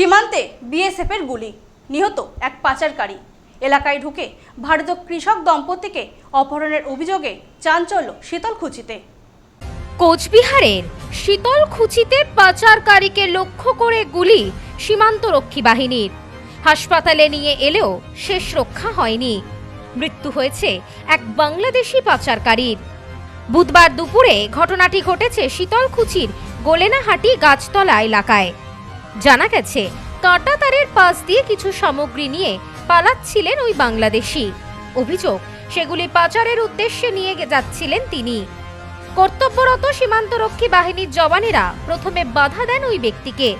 সীমান্তে বিএসএফের গুলি। নিহত এক পাচারকারী। এলাকায় ঢুকে ভারতীয় কৃষক দম্পতিকে অপহরণের অভিযোগে চাঞ্চল্য শীতলকুচিতে। কোচবিহারের শীতলকুচিতে পাচারকারীকে লক্ষ্য করে গুলি সীমান্তরক্ষী বাহিনীর। হাসপাতালে নিয়ে এলেও শেষ রক্ষা হয়নি। মৃত্যু হয়েছে এক বাংলাদেশি পাচারকারীর। বুধবার দুপুরে ঘটনাটি ঘটেছে শীতলকুচির গোলেনাহাটি গাছতলা এলাকায়। জানা গেছে কাঁটাতারের পাশ দিয়ে কিছু সামগ্রী নিয়ে পালাচ্ছিলেন ওই বাংলাদেশি। অভিযোগ, সেগুলি পাচারের উদ্দেশ্যে নিয়ে যাচ্ছিলেন তিনি। কর্তব্যরত সীমান্তরক্ষী বাহিনীর জওয়ানেরা প্রথমে বাধা দেন ওই ব্যক্তিকে।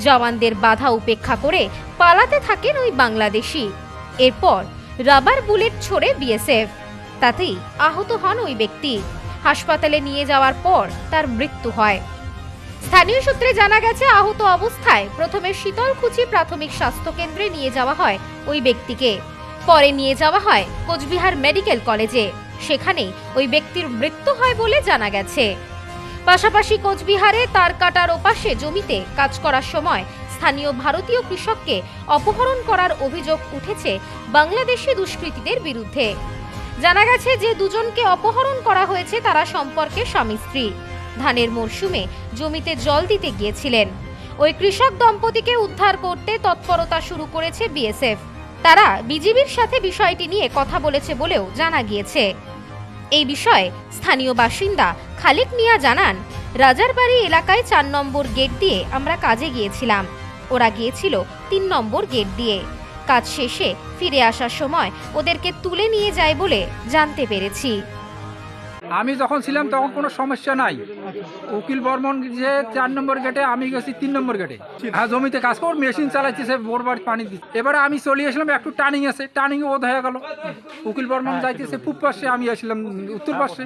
জওয়ানদের বাধা উপেক্ষা করে পালাতে থাকেন ওই বাংলাদেশি। এরপর রাবার বুলেট ছোড়ে বিএসএফ। তাতেই আহত হন ওই ব্যক্তি। হাসপাতালে নিয়ে যাওয়ার পর তার মৃত্যু হয়। স্থানীয় সূত্রে জানা গেছে, আহত অবস্থায় প্রথমে শীতলকুচি প্রাথমিক স্বাস্থ্য কেন্দ্রে নিয়ে যাওয়া হয় ওই ব্যক্তিকে। পরে নিয়ে যাওয়া হয় কোচবিহার মেডিকেল কলেজে। সেখানেই ওই ব্যক্তির মৃত্যু হয় বলে জানা গেছে। পাশাপাশি কোচবিহারে তার কাটার ওপাশে জমিতে কাজ করার সময় স্থানীয় ভারতীয় কৃষককে অপহরণ করার অভিযোগ উঠেছে বাংলাদেশি দুষ্কৃতীদের বিরুদ্ধে। জানা গেছে যে দুজনকে অপহরণ করা হয়েছে তারা সম্পর্কে স্বামী স্ত্রী ধানের মরশুমে জমিতে জল দিতে গিয়েছিলেন। ওই কৃষক দম্পতিকে উদ্ধার করতে তৎপরতা শুরু করেছে বিএসএফ। তারা বিজিবির সাথে বিষয়টি নিয়ে কথা বলেছে বলেও জানা গিয়েছে। এই বিষয়ে স্থানীয় বাসিন্দা খালেক মিয়া জানান, রাজারবাড়ি এলাকায় চার নম্বর গেট দিয়ে আমরা কাজে গিয়েছিলাম। ওরা গিয়েছিল তিন নম্বর গেট দিয়ে। কাজ শেষে ফিরে আসার সময় ওদেরকে তুলে নিয়ে যায় বলে জানতে পেরেছি। আমি যখন ছিলাম তখন কোনো সমস্যা নাই। উকিল বর্মন যে চার নম্বর গেটে আমি গেছি তিন নম্বর গেটে হ্যাঁ জমিতে কাজ কর মেশিন চালাচ্ছে সে বোরবার পানি দিচ্ছে। এবারে আমি চলে আসলাম, একটু টার্নিং আছে টার্নিং ও হয়ে গেল। উকিল বর্মন যাইতেছে, পূব পাশে, আমি আসলাম উত্তর পাশে।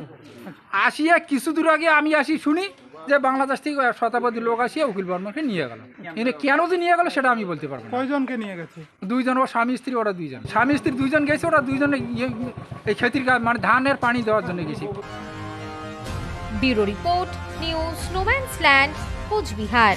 আসিয়া কিছু দূর আগে আমি আসি, শুনি যে বাংলাদেশ থেকে শতাব্দী লোক আসিয়ে উকিল বর্মাকে নিয়ে গেল। এনে কেন যে নিয়ে গেল সেটা আমি বলতে পারব কয়জনকে নিয়ে গেছে? দুইজন ও স্বামী স্ত্রী ওরা দুইজন। স্বামী স্ত্রী দুইজন গেছে ওরা দুইজনে ইয়ে- এই ক্ষেতির কাজ মানে ধানের পানি দেওয়ার জন্য গেছি। Bureau report news no man's land Coochbehar.